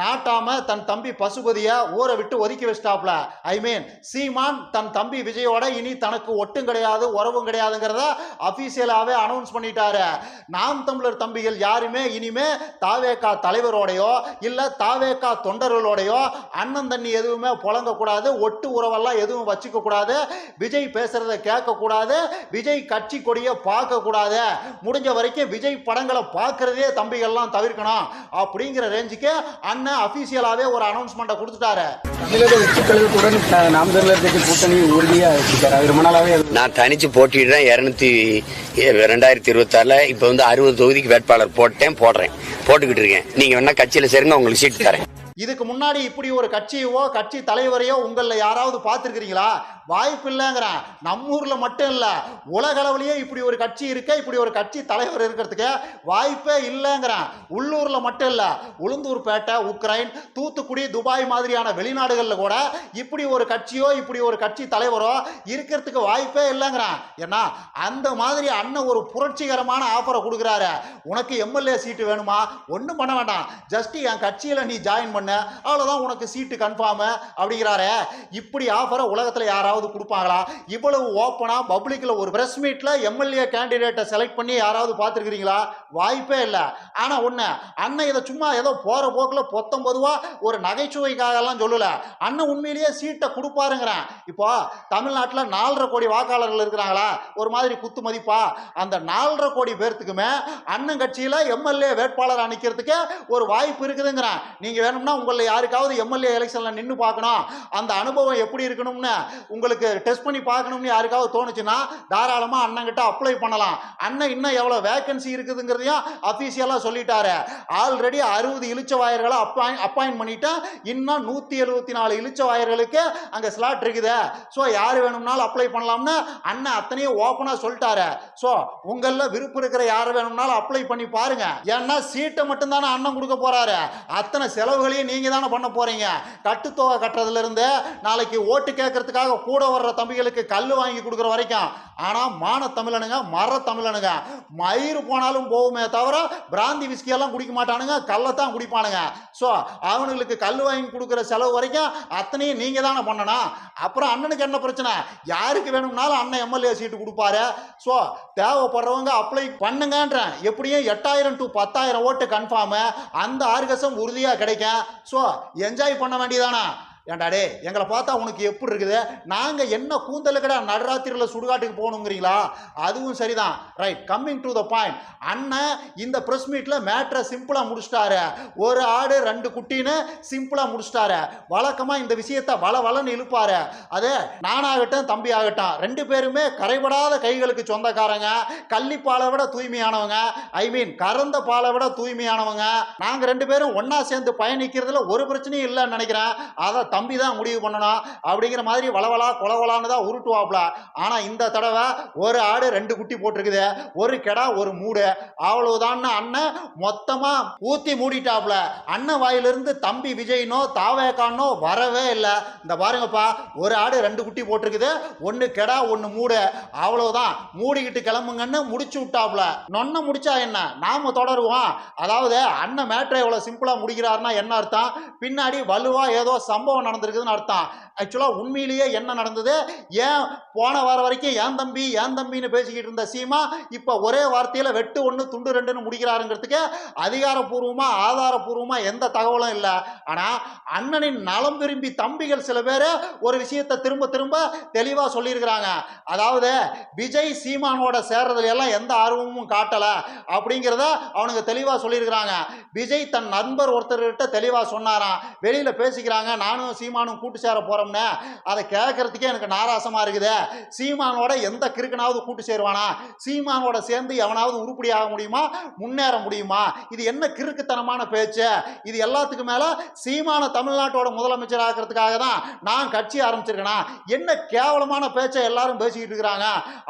நாட்டாம தன் தம்பி பசுபதிய ஊரை விட்டு ஒதுக்கி வச்சிட்டாப்ல. ஐ மீன் சீமான் தன் தம்பி விஜயோட இனி தனக்கு ஒட்டும் கிடையாது உறவும் கிடையாதுங்கிறத அபிஷியலாவே அனௌன்ஸ் பண்ணிட்டாரு. நாம் தமிழர் தம்பிகள் யாருமே இனிமே தாவேக்கா தலைவரோடையோ இல்ல தாவேக்கா தொண்டர்களோடையோ அண்ணன் தண்ணி எதுவுமே புழங்க கூடாது ஒட்டு உறவெல்லாம் எதுவும் வச்சுக்க கூடாது விஜய் பேசுறத கேட்க கூடாது விஜய் கட்சி கொடியை பார்க்க கூடாது முடிஞ்ச வரைக்கும் விஜய் படங்களை பார்க்கறதே தம்பிகள்லாம் தவிர்க்கணும். அப்படிங்கிற ரேஞ்சுக்கு அண்ணன் அபிஷியலாவே ஒரு அனௌன்ஸ்மெண்ட்டை கொடுத்துட்டாரு. தமிழக வெற்றிக் கழகத்துடன் த- நாம் தமிழர் கட்சி கூட்டணி உறுதியா வச்சிருக்காரு அது ரொம்ப நாளாவே நான் தனிச்சு போட்டிடுறேன் இரநூத்தி ரெண்டாயிரத்தி இருபத்தாறுல இப்போ வந்து அறுபது தொகுதிக்கு வேட்பாளர் போட்டேன் போடுறேன். போட்டுக்கிட்டு இருக்கேன். நீங்க வேணா கட்சியில சேருங்க உங்களுக்கு சீட் தரேன். இதுக்கு முன்னாடி இப்படி ஒரு கட்சியவோ கட்சி தலைவரையோ உங்களில் யாராவது பார்த்துருக்கிறீங்களா? வாய்ப்பு இல்லைங்கிறான் நம்ம ஊரில் மட்டும் இல்லை. உலகளவுலேயே இப்படி ஒரு கட்சி இருக்க இப்படி ஒரு கட்சி தலைவர் இருக்கிறதுக்கு வாய்ப்பே இல்லைங்கிறேன் உள்ளூரில் மட்டும் இல்லை. உளுந்தூர்பேட்டை உக்ரைன் தூத்துக்குடி துபாய் மாதிரியான வெளிநாடுகளில் கூட இப்படி ஒரு கட்சியோ இப்படி ஒரு கட்சி தலைவரோ இருக்கிறதுக்கு வாய்ப்பே இல்லைங்கிறேன் ஏன்னா அந்த மாதிரி அண்ணன் ஒரு புரட்சிகரமான ஆஃபரை கொடுக்குறாரு. உனக்கு எம்எல்ஏ சீட்டு வேணுமா? ஒன்றும் பண்ண வேண்டாம். ஜஸ்ட் என் கட்சியில் நீ ஜாயின் பண்ண. அவ்வளோதான் உனக்கு சீட்டு கன்ஃபார்மு அப்படிங்கிறாரு. இப்படி ஆஃபரை உலகத்தில் யாராவது கொடுப்பாங்களா? இவ்வளவு ஓப்பனாக பப்ளிக்கில் ஒரு ப்ரெஸ் மீட்டில் எம்எல்ஏ கேண்டிடேட்டை செலக்ட் பண்ணி யாராவது பார்த்துருக்கிறீங்களா? வாய்ப்பே இல்லை. ஆனால் ஒன்று அண்ணன் இதை சும்மா ஏதோ போகிற போக்கில் பொத்தம் பொதுவாக ஒரு நகைச்சுவைக்காகலாம் சொல்லலை. அண்ணன் உண்மையிலேயே சீட்டை கொடுப்பாருங்கிறேன். இப்போ தமிழ்நாட்டில் நாலரை கோடி வாக்காளர்கள் இருக்கிறாங்களா? ஒரு மாதிரி குத்து மதிப்பா? அந்த நாலரை கோடி பேர்த்துக்குமே அண்ணன் கட்சியில் எம்எல்ஏ வேட்பாளர் நிற்கிறதுக்கு ஒரு வாய்ப்பு இருக்குதுங்கிறேன். நீங்கள் வேணும்னா உங்களை யாருக்காவது எம்எல்ஏ எலெக்ஷனில் நின்று பார்க்கணும். அந்த அனுபவம் எப்படி இருக்கணும்னு உங்களுக்கு டெஸ்ட் பண்ணி பார்க்கணும்னு யாருக்காவது தோணுச்சுன்னா தாராளமாக அண்ணங்கிட்ட அப்ளை பண்ணலாம். அண்ணன் இன்னும் எவ்வளோ வேக்கன்சி இருக்குதுங்கிறதையும் அஃபீஷியலாக சொல்லிட்டாரு. ஆல்ரெடி அறுபது இழிச்ச வாயர்களை அப்பாயின் அப்பாயின் பண்ணிட்டேன். இன்னும் நூற்றி எழுபத்தி நாலு இழிச்ச வாயர்களுக்கு அங்கே ஸ்லாட் இருக்குது. ஸோ யார் வேணும்னாலும் அப்ளை பண்ணலாம்னு அண்ணன் அத்தனையும் ஓப்பனாக சொல்லிட்டாரு. ஸோ உங்களில் விருப்பம் இருக்கிற யார் வேணும்னாலும் அப்ளை பண்ணி பாருங்க. ஏன்னா சீட்டை மட்டும்தானே அண்ணன் கொடுக்க போறாரு. அத்தனை செலவுகளையும் நீங்க தானே பண்ண போறீங்க. கட்டுத்தொகை கட்டுறதுலேருந்து நாளைக்கு ஓட்டு கேட்கறதுக்காக கூட வர்ற தம்பிகளுக்கு கல் வாங்கி கொடுக்குற வரைக்கும். ஆனால் மான தமிழனுங்க மர தமிழனுங்க. மயிறு போனாலும் போகுமே தவிர பிராந்தி விஸ்கியெல்லாம் குடிக்க மாட்டானுங்க கல்லைத்தான் குடிப்பானுங்க. ஸோ அவனுங்களுக்கு கல் வாங்கி கொடுக்குற செலவு வரைக்கும் அத்தனையும் நீங்கள் தானே பண்ணணும். அப்புறம் அண்ணனுக்கு என்ன பிரச்சனை? யாருக்கு வேணும்னாலும் அண்ணன் எம்எல்ஏ சீட்டு கொடுப்பாரு. ஸோ தேவைப்படுறவங்க அப்ளை பண்ணுங்கன்றேன். எப்படியும் எட்டாயிரம் டு பத்தாயிரம் ஓட்டு கன்ஃபார்மு அந்த ஆர்கசம் உறுதியாக கிடைக்கும். ஸோ என்ஜாய் பண்ண வேண்டியதானே ஏன்டா டே எங்களை பார்த்தா உனக்கு எப்படி இருக்குது? நாங்கள் என்ன கூந்தல் கடை நடுராத்திரியில் சுடுகாட்டுக்கு போகணுங்கிறீங்களா? அதுவும் சரிதான். Right coming to the point அண்ணன் இந்த ப்ரெஸ் மீட்டில் மேட்ரை சிம்பிளாக முடிச்சிட்டாரு. ஒரு ஆடு ரெண்டு குட்டின்னு சிம்பிளாக முடிச்சிட்டாரு. வழக்கமாக இந்த விஷயத்தை வள வளன்னு இழுப்பாரு. அது நானாகட்டும் தம்பி ஆகட்டும் ரெண்டு பேருமே கரைபடாத கைகளுக்கு சொந்தக்காரங்க. கள்ளிப்பாலை விட தூய்மையானவங்க. ஐ மீன் கறந்த பாலை விட தூய்மையானவங்க. நாங்கள் ரெண்டு பேரும் ஒன்றா சேர்ந்து பயணிக்கிறதுல ஒரு பிரச்சனையும் இல்லைன்னு நினைக்கிறேன். அதை தம்பி தான் முடிவு பண்ணணும் அப்படிங்கிற மாதிரி வளவலா கொலவலான்னு தான் உருட்டுவாப்ல ஆனால் இந்த தடவை ஒரு ஆடு ரெண்டு குட்டி போட்டிருக்குது ஒரு கெடா ஒரு மூடு. அவ்வளவுதான்னு அண்ணன் மொத்தமாக ஊற்றி மூடிட்டாப்ல அண்ணன் வாயிலிருந்து தம்பி விஜய்னோ தாவேக்கானோ வரவே இல்லை. இந்த பாருங்கப்பா ஒரு ஆடு ரெண்டு குட்டி போட்டிருக்குது ஒன்று கெடா ஒன்று மூடு. அவ்வளோதான் மூடிக்கிட்டு கிளம்புங்கன்னு முடிச்சு விட்டாப்ல நொன்ன முடிச்சா என்ன? நாம தொடருவோம். அதாவது அண்ணன் மேட்ரை எவ்வளோ சிம்பிளாக முடிக்கிறாருன்னா என்ன அர்த்தம்? பின்னாடி வலுவா ஏதோ சம்பவம் நடந்திருக்குதுன்னு அர்த்தம். ஆக்சுவலாக உண்மையிலேயே என்ன நடந்தது? ஏன் போன வாரம் வரைக்கும் ஏன் தம்பி ஏன் தம்பின்னு பேசிக்கிட்டு இருந்த சீமா இப்போ ஒரே வார்த்தையில் வெட்டு ஒன்று துண்டு ரெண்டுன்னு முடிக்கிறாருங்கிறதுக்கு அதிகாரப்பூர்வமாக ஆதாரப்பூர்வமாக எந்த தகவலும் இல்லை. ஆனால் அண்ணனின் நலம் விரும்பி தம்பிகள் சில பேர் ஒரு விஷயத்தை திரும்ப திரும்ப தெளிவாக சொல்லியிருக்கிறாங்க. அதாவது விஜய் சீமானோட சேர்றதுல எல்லாம் எந்த ஆர்வமும் காட்டலை அப்படிங்கிறத அவனுங்க தெளிவாக சொல்லியிருக்கிறாங்க. விஜய் தன் நண்பர் ஒருத்தர்கிட்ட தெளிவாக சொன்னாராம். வெளியில் பேசிக்கிறாங்க. நானும் சீமானும் கூட்டு சேர போகிறோம்னு அதை கேட்கறதுக்கே எனக்கு நாராசமாக இருக்குது. சீமானோட எந்த கிறுக்கனாவது கூட்டு சேருவானா? சீமானோட சேர்ந்து எவனாவது உருப்படி ஆக முடியுமா? முன்னேற முடியுமா? இது என்ன கிறுக்குத்தனமான பேச்சு? இது எல்லாத்துக்கும் மேலே சீமான தமிழ்நாட்டோட முதலமைச்சர் ஆக்கிறதுக்காக தான் நான் கட்சி ஆரம்பிச்சிருக்கேனா? என்ன கேவலமான பேச்சை எல்லாரும் பேசிக்கிட்டு இருக்கிறாங்க?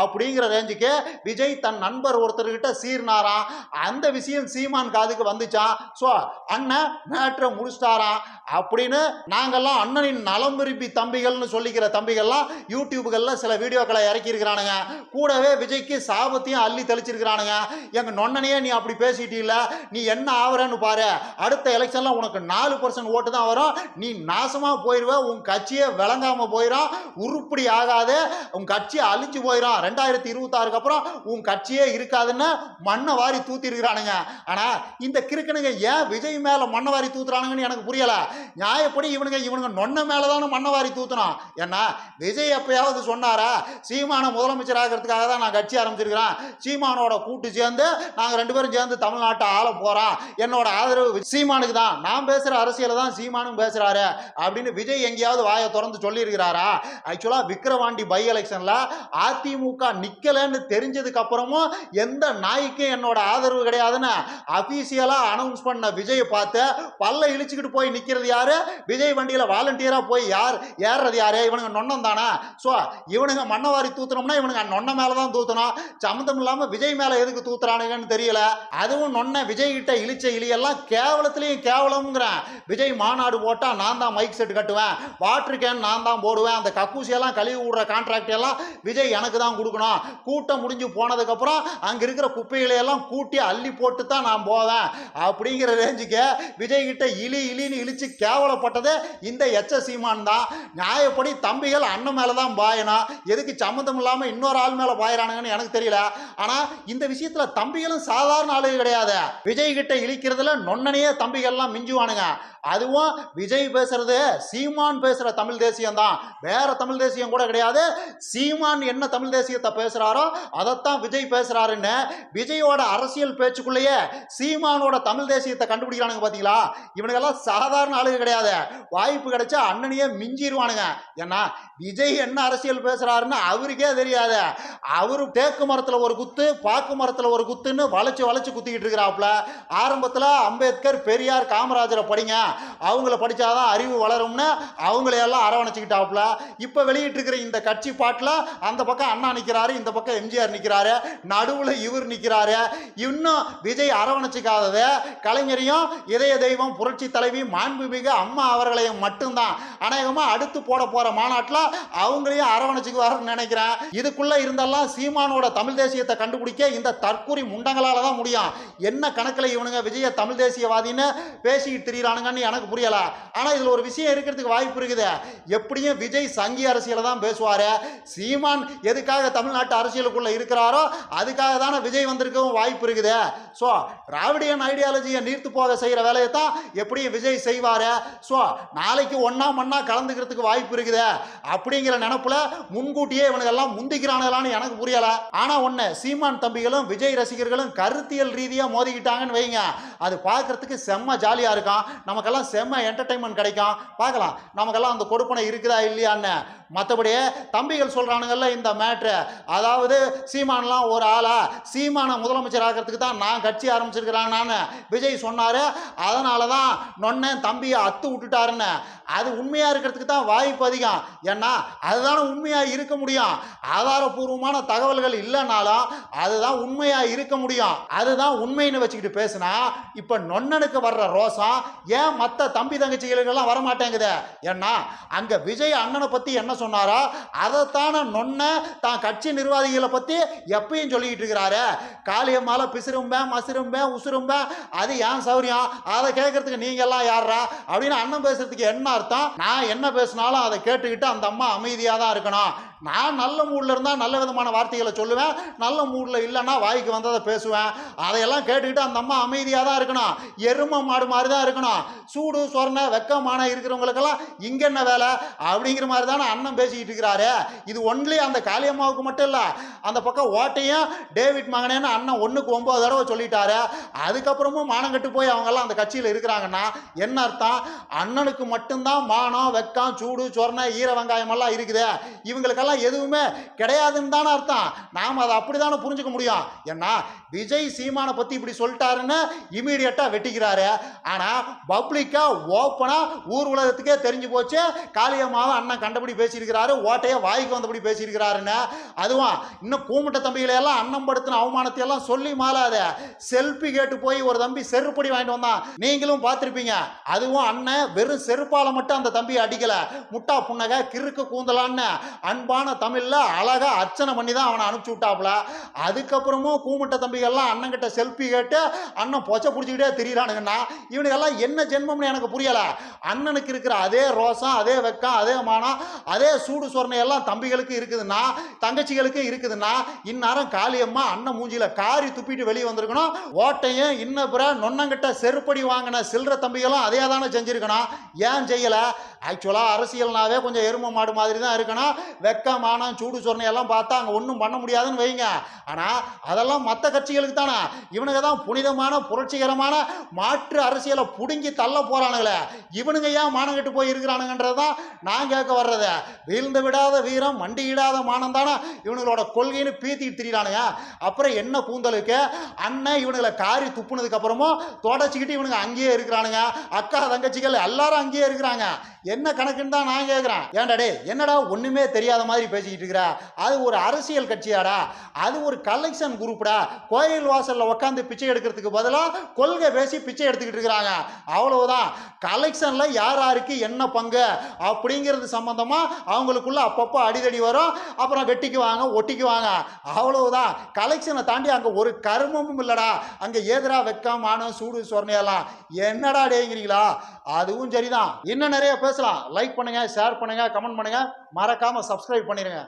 அப்படிங்கிற ரேஞ்சுக்கு விஜய் தன் நண்பர் ஒருத்தர்கிட்ட சீர்னாராம். அந்த விஷயம் சீமான் காதுக்கு வந்துச்சான் ஸோ அண்ணன் மேட்ரை முடிச்சிட்டாராம். அப்படின்னு யாரெல்லாம் அண்ணனின் நலம் விரும்பி தம்பிகள்னு சொல்லிக்கிற தம்பிகள்லாம் யூடியூபுகளில் சில வீடியோக்களை இறக்கி இருக்கிறானுங்க கூடவே விஜய்க்கு சாபத்தையும் அள்ளி தெளிச்சிருக்கிறானுங்க. எங்க நொன்னனையே நீ அப்படி பேசிட்டீல்ல நீ என்ன ஆவறன்னு பாரு. அடுத்த எலெக்ஷன்ல உனக்கு நாலு பர்சன்ட் ஓட்டு தான் வரும். நீ நாசமா போயிடுவ உன் கட்சியே விளங்காம போயிடும் உருப்படி ஆகாது. உன் கட்சி அழிஞ்சு போயிடும் ரெண்டாயிரத்தி இருபத்தாறுக்கு அப்புறம் உன் கட்சியே இருக்காதுன்னு மண்ணை வாரி தூத்திருக்கிறானுங்க. ஆனால் ஆனா இந்த கிறுக்கனுங்க ஏன் விஜய் மேல மண்ணை வாரி தூத்துறானுங்கன்னு எனக்கு புரியல. நியாயப்படி இவனுங்க இவனுங்க நொன்ன மேலதானே மண்ணை வாரி தூத்தணும் ஏன்னா விஜய் எப்பயாவது சொன்னாரா சீமான முதலமைச்சர் ஆகிறதுக்காக தான் நான் கட்சி ஆரம்பிச்சிருக்கிறேன். சீமானோட கூட்டு சேர்ந்து நாங்கள் ரெண்டு பேரும் சேர்ந்து தமிழ்நாட்டை ஆள போகிறோம் என்னோட ஆதரவு சீமானுக்கு தான். நான் பேசுகிற அரசியலை தான் சீமானும் பேசுகிறாரு அப்படின்னு விஜய் எங்கேயாவது வாயை திறந்து சொல்லியிருக்கிறாரா? ஆக்சுவலாக விக்கிரவாண்டி பை எலெக்ஷனில் அதிமுக நிற்கலைன்னு தெரிஞ்சதுக்கு அப்புறமும் எந்த நாய்க்கும் என்னோட ஆதரவு கிடையாதுன்னு அஃபீஷியலாக அனௌன்ஸ் பண்ண விஜயை பார்த்து பல்ல இழிச்சுக்கிட்டு போய் நிற்கிறது யாரு? விஜய் வண்டியில் வாலண்டியராக போய் யார் ஏறுறது யார்? இவனுங்க நொன்னம் தானா? ஸோ இவனுங்க மண்ணவாரி தூத்துனோம்னா இவனுங்க நொன்ன மேலே தான் தூத்தணும் சம்மந்தம் இல்லாமல் விஜய் மேலே எதுக்கு தூத்துறானுங்கன்னு தெரியல. அதுவும் நொன்ன விஜய் கிட்ட இழிச்ச இலியெல்லாம் கேவலத்துலேயும் கேவலம்ங்கிறேன். விஜய் மாநாடு போட்டால் நான் தான் மைக் செட் கட்டுவேன். வாட்டர் கேன் நான் தான் போடுவேன். அந்த கக்கூசியெல்லாம் கழுவி விடுற கான்ட்ராக்ட் எல்லாம் விஜய் எனக்கு தான் கொடுக்கணும். கூட்டம் முடிஞ்சு போனதுக்கப்புறம் அங்கே இருக்கிற குப்பைகளையெல்லாம் கூட்டி அள்ளி போட்டு தான் நான் போவேன். அப்படிங்கிற ரேஞ்சுக்கு விஜய் கிட்ட இலி இலின்னு இழிச்சு கேவலப்பட்டது இந்த எச்ச சீமான் தான். நியாயப்படி தம்பிகள் அண்ணன் மேலே தான் பாயணும் எதுக்கு சம்மந்தம் இல்லாமல் இன்னொரு ஆள் மேலே பாயிறானுங்கன்னு எனக்கு தெரியல. ஆனால் இந்த விஷயத்தில் தம்பிகளும் சாதாரண ஆளுங்க கிடையாது. விஜய் கிட்ட இழிக்கிறதுல நொன்னனையே தம்பிகள்லாம் மிஞ்சுவானுங்க. அதுவும் விஜய் பேசுறது சீமான் பேசுகிற தமிழ் தேசியம் தான். வேற தமிழ் தேசியம் கூட கிடையாது. சீமான் என்ன தமிழ் தேசியத்தை பேசுகிறாரோ அதைத்தான் விஜய் பேசுகிறாருன்னு விஜயோட அரசியல் பேச்சுக்குள்ளேயே சீமானோட தமிழ் தேசியத்தை கண்டுபிடிக்கிறானுங்க பார்த்தீங்களா இவனுக்கெல்லாம் சாதாரண ஆளுங்க கிடையாது. வாய்ப்பு கிடைச்சா அண்ணனையே மிஞ்சிருவானுங்க. ஏன்னா விஜய் என்ன அரசியல் பேசுறாருன்னு அவருக்கே தெரியாது. அவரு தேக்கு மரத்துல ஒரு குத்து பாக்கு மரத்துல ஒரு குத்துன்னு வளைச்சு வளைச்சு குத்திக்கிட்டு இருக்கிறாப்புல. ஆரம்பத்துல அம்பேத்கர் பெரியார் காமராஜரை படிங்க. அவங்கள படிச்சாதான் அறிவு வளரும்னு அவங்களையெல்லாம் அரவணைச்சிக்கிட்டாப்புல. இப்போ வெளியிட்டு இருக்கிற இந்த கட்சி பாட்டில் அந்த பக்கம் அண்ணா நிற்கிறாரு இந்த பக்கம் எம்ஜிஆர் நிற்கிறாரு நடுவில் இவர் நிற்கிறாரு இன்னும் விஜய் அரவணைச்சிக்காதது. கலைஞரையும் இதய தெய்வம் புரட்சி தலைவி மாண்புமிகு அம்மா அவர்களையும் மட்டும்தான். அநேகமாக அடுத்து போட போகிற மாநாட்டில் அவங்களையும் அரவணைச்சிக்குவாருன்னு நினைக்கிறேன். இதுக்குள்ளே இருந்தெல்லாம் சீமானோட தமிழ் தேசியத்தை கண்டுபிடிக்க இந்த தற்கூரி முண்டங்களால தான் முடியும். என்ன கணக்கில் இவனுங்க விஜய தமிழ் தேசியவாதின்னு பேசிக்கிட்டு திரியிறானுங்கன்னு எனக்கு புரியல. ஆனால் இதில் ஒரு விஷயம் இருக்கிறதுக்கு வாய்ப்பு இருக்குது. எப்படியும் விஜய் சங்கி அரசியலை தான் பேசுவார். சீமான் எதுக்காக தமிழ்நாட்டு அரசியலுக்குள்ள இருக்கிறாரோ அதுக்காக தானே விஜய் வந்திருக்கவும் வாய்ப்பு இருக்குது. ஸோ திராவிடியன் ஐடியாலஜியை நீர்த்து போக செய்கிற வேலையை தான் எப்படியும் விஜய் செய்வார். ஸோ நாளைக்கு ஒன்றா மண்ணா கலந்துக்கிறதுக்கு வாய்ப்பு இருக்குது. அப்படிங்கிற நினப்பில் முன்கூட்டியே இவனுக்கெல்லாம் முந்திக்கிறானுங்களான்னு எனக்கு புரியலை. ஆனால் ஒன்று சீமான் தம்பிகளும் விஜய் ரசிகர்களும் கருத்தியல் ரீதியாக மோதிக்கிட்டாங்கன்னு வைங்க. அது பார்க்கறதுக்கு செம்ம ஜாலியாக இருக்கும் நமக்கெல்லாம் செம்ம என்டர்டைன்மெண்ட் கிடைக்கும். பார்க்கலாம். நமக்கெல்லாம் அந்த கொடுப்பனை இருக்குதா இல்லையான்னு. மற்றபடி தம்பிகள் சொல்கிறானுங்கள்ல இந்த மேட்ரு அதாவது சீமான்லாம் ஒரு ஆளா சீமானை முதலமைச்சர் ஆகிறதுக்கு தான் நான் கட்சி ஆரம்பிச்சிருக்கிறான்னு விஜய் சொன்னார். அதனால தான் நொன்னேன் தம்பியை அத்து விட்டுட்டாருன்னு. அது உண்மையாக இருக்கிறதுக்கு தான் வாய்ப்பு அதிகம். ஏன்னா அதுதானே உண்மையாக இருக்க முடியும். ஆதாரபூர்வமான தகவல்கள் இல்லைனாலும் அதுதான் உண்மையாக இருக்க முடியும். அதுதான் உண்மைன்னு வச்சுக்கிட்டு பேசுனா இப்போ நொன்னனுக்கு வர்ற ரோசம் ஏன் மற்ற தம்பி தங்கச்சிகளுக்கெல்லாம் வரமாட்டேங்குது? ஏன்னா அங்கே விஜய் அண்ணனை பற்றி என்ன சொன்னாரோ அதைத்தான நொன்ன தான் கட்சி நிர்வாகிகளை பற்றி எப்பயும் சொல்லிக்கிட்டு இருக்கிறாரு. காளியம்மால பிசிறும்பேன் மசிறும்பேன் உசுரும்பேன் அது ஏன் சௌரியம்? அதை கேட்கறதுக்கு நீங்கள்லாம் யாரா அப்படின்னு அண்ணன் பேசுறதுக்கு என்ன அர்த்தம் நான் என்ன பேசினாலும் அதை கேட்டுக்கிட்டு அந்த அம்மா அமைதியாக தான் இருக்கணும். நான் நல்ல மூடில் இருந்தால் நல்ல விதமான வார்த்தைகளை சொல்லுவேன். நல்ல மூடில் இல்லைன்னா வாய்க்கு வந்ததை பேசுவேன். அதையெல்லாம் கேட்டுக்கிட்டு அந்த அம்மா அமைதியாக தான் இருக்கணும். எருமை மாடு மாதிரி தான் இருக்கணும். சூடு சொரண வெக்கமான இருக்கிறவங்களுக்கெல்லாம் இங்கே என்ன வேலை? அப்படிங்கிற மாதிரி தானே அண்ணன் பேசிக்கிட்டு இருக்கிறாரு. இது ஒன்லி அந்த காளியம்மாவுக்கு மட்டும் இல்லை. அந்த பக்கம் ஓட்டையும் டேவிட் மகனேன்னு அண்ணன் ஒன்றுக்கு ஒம்பது தடவை சொல்லிட்டாரு. அதுக்கப்புறமும் மானம் கட்டு போய் அவங்கெல்லாம் அந்த கட்சியில் இருக்கிறாங்கன்னா என்ன அர்த்தம்? அண்ணனுக்கு மட்டும்தான் மானம் வெக்கம் சூடு சொரணை ஈர வெங்காயம் எல்லாம் இருக்குது. இவங்களுக்கெல்லாம் அதெல்லாம் எதுவுமே கிடையாதுன்னு தானே அர்த்தம். நாம் அதை அப்படி தானே புரிஞ்சுக்க முடியும். ஏன்னா விஜய் சீமானை பற்றி இப்படி சொல்லிட்டாருன்னு இமீடியட்டாக வெட்டிக்கிறாரு. ஆனால் பப்ளிக்காக ஓப்பனாக ஊர் உலகத்துக்கே தெரிஞ்சு போச்சு. காளியம்மாவை அண்ணன் கண்டபடி பேசியிருக்கிறாரு. ஓட்டையை வாய்க்கு வந்தபடி பேசியிருக்கிறாருன்னு. அதுவும் இன்னும் கூமுட்ட தம்பிகளை எல்லாம் அன்னம் படுத்தின அவமானத்தை எல்லாம் சொல்லி மாலாத செல்ஃபி கேட்டு போய் ஒரு தம்பி செருப்படி வாங்கிட்டு வந்தான். நீங்களும் பார்த்துருப்பீங்க. அதுவும் அண்ணன் வெறும் செருப்பால மட்டும் அந்த தம்பியை அடிக்கல. முட்டா புன்னகை கிறுக்கு கூந்தலான்னு அன்பான தமிழ்ல அழகாக அர்ச்சனை பண்ணி தான் அவனை அனுப்பிச்சு விட்டாப்புல அதுக்கப்புறமும் கூமுட்ட தம்பிகள்லாம் அண்ணங்கிட்ட செல்ஃபி கேட்டு அண்ணன் பொச்சை பிடிச்சிக்கிட்டே திரியிறானுங்கன்னா இவனுக்கெல்லாம் என்ன ஜென்மம்னு எனக்கு புரியல. அண்ணனுக்கு இருக்கிற அதே ரோசம் அதே வெக்கம் அதே மானம் அதே சூடு சொர்ணையெல்லாம் எல்லாம் தம்பிகளுக்கு இருக்குதுன்னா தங்கச்சிகளுக்கு இருக்குதுன்னா இந்நேரம் காளியம்மா அண்ணன் மூஞ்சியில் காரி துப்பிட்டு வெளியே வந்திருக்கணும். ஓட்டையும் இன்ன பிற நொன்னங்கிட்ட செருப்படி வாங்கின சில்லற தம்பிகளும் அதே தானே செஞ்சிருக்கணும். ஏன் செய்யல? ஆக்சுவலாக அரசியல்னாவே கொஞ்சம் எரும மாடு மாதிரி தான் இருக்கணும் வெக்கம் மானம் சூடு சொரணை எல்லாம் பார்த்தா அங்கே ஒன்றும் பண்ண முடியாதுன்னு வைங்க. ஆனால் அதெல்லாம் மற்ற கட்சிகளுக்கு தானே? இவனுங்க தான் புனிதமான புரட்சிகரமான மாற்று அரசியலை பிடுங்கி தள்ள போறானுங்களே. இவனுங்க ஏன் மானம் கெட்டு போய் இருக்கிறானுங்கன்றது தான் நான் கேட்க வர்றது. வீழ்ந்து விடாத வீரம் மண்டியிடாத மானம் தானே? இவனுங்களோட கொள்கைன்னு பீத்திட்டு திரியிறானுங்க. அப்புறம் என்ன கூந்தலுக்கு? அண்ணன் இவனுங்களை காரி துப்புனதுக்கு அப்புறமும் தொடச்சிக்கிட்டு இவனுங்க அங்கேயே இருக்கிறானுங்க. அக்கா தங்கச்சிகள் எல்லாரும் அங்கேயே இருக்கிறாங்க. என்ன கணக்குன்னு தான் நான் கேட்குறேன். ஏன்டா டே என்னடா ஒன்றுமே தெரியாத மாதிரி பேசிக்கிட்டு இருக்கிற. அது ஒரு அரசியல் கட்சியாடா. அது ஒரு கலெக்ஷன் குரூப்டா கோயில் வாசலில் உட்காந்து பிச்சை எடுக்கிறதுக்கு பதிலாக கொள்கை பேசி பிச்சை எடுத்துக்கிட்டு இருக்கிறாங்க. அவ்வளவுதான். கலெக்ஷனில் யார் யாருக்கு என்ன பங்கு அப்படிங்கிறது சம்மந்தமாக அவங்களுக்குள்ள அப்பப்போ அடிதடி வரும். அப்புறம் வெட்டிக்குவாங்க ஒட்டிக்குவாங்க. அவ்வளவுதான். கலெக்ஷனை தாண்டி அங்கே ஒரு கர்மமும் இல்லைடா. அங்கே ஏதரா வெக்கம் மானம் சூடு சொர்ணையெல்லாம் என்னடா டேங்கிறீங்களா? அதுவும் சரிதான். இன்னும் நிறைய பேசலாம். லைக் பண்ணுங்க ஷேர் பண்ணுங்க கமெண்ட் பண்ணுங்க. மறக்காம சப்ஸ்கிரைப் பண்ணிடுங்க